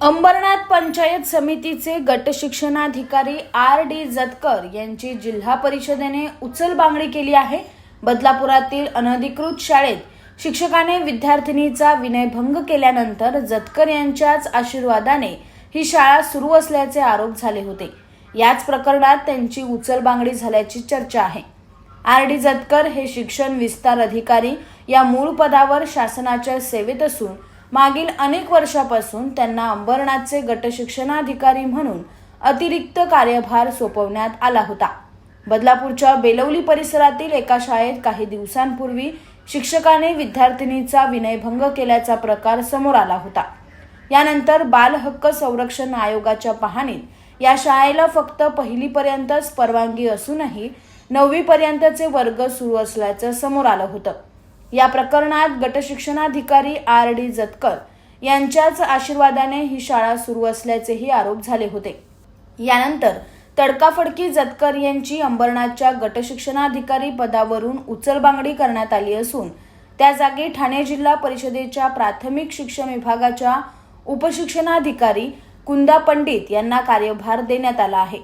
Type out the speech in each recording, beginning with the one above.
अंबरनाथ पंचायत समितीचे गट शिक्षणाधिकारी आर डी जतकर यांची जिल्हा परिषदेने उचलबांगडी केली आहे. बदलापुरातील अनधिकृत शाळेत शिक्षकाने विद्यार्थिनीचा विनयभंग केल्यानंतर जतकर यांच्याच आशीर्वादाने ही शाळा सुरू असल्याचे आरोप झाले होते. याच प्रकरणात त्यांची उचलबांगडी झाल्याची चर्चा आहे. आर डी जतकर हे शिक्षण विस्तार अधिकारी या मूळ पदावर शासनाच्या सेवेत असून मागील अनेक वर्षापासून त्यांना अंबरनाथचे गटशिक्षणाधिकारी म्हणून अतिरिक्त कार्यभार सोपवण्यात आला होता. बदलापूरच्या बेलवली परिसरातील एका शाळेत काही दिवसांपूर्वी शिक्षकाने विद्यार्थिनीचा विनयभंग केल्याचा प्रकार समोर आला होता. यानंतर बाल हक्क संरक्षण आयोगाच्या पाहणीत या शाळेला फक्त पहिलीपर्यंतच परवानगी असूनही नववीपर्यंतचे वर्ग सुरू असल्याचं समोर आलं होतं. या प्रकरणात गटशिक्षणाधिकारी आर डी जतकर यांच्याच आशीर्वादाने ही शाळा सुरू असल्याचेही आरोप झाले होते. यानंतर तडकाफडकी जतकर यांची अंबरनाथच्या गटशिक्षणाधिकारी पदावरून उचलबांगडी करण्यात आली असून त्या जागी ठाणे जिल्हा परिषदेच्या प्राथमिक शिक्षण विभागाच्या उपशिक्षणाधिकारी कुंदा पंडित यांना कार्यभार देण्यात आला आहे.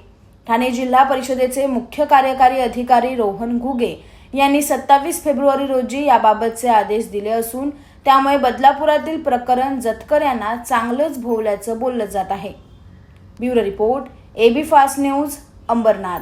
ठाणे जिल्हा परिषदेचे मुख्य कार्यकारी अधिकारी रोहन घुगे यांनी सत्तावीस फेब्रुवारी रोजी याबाबतचे आदेश दिले असून त्यामुळे बदलापुरातील प्रकरण जतकर यांना चांगलंच भोवल्याचं बोललं जात आहे. Bureau report AB fast news Ambernath.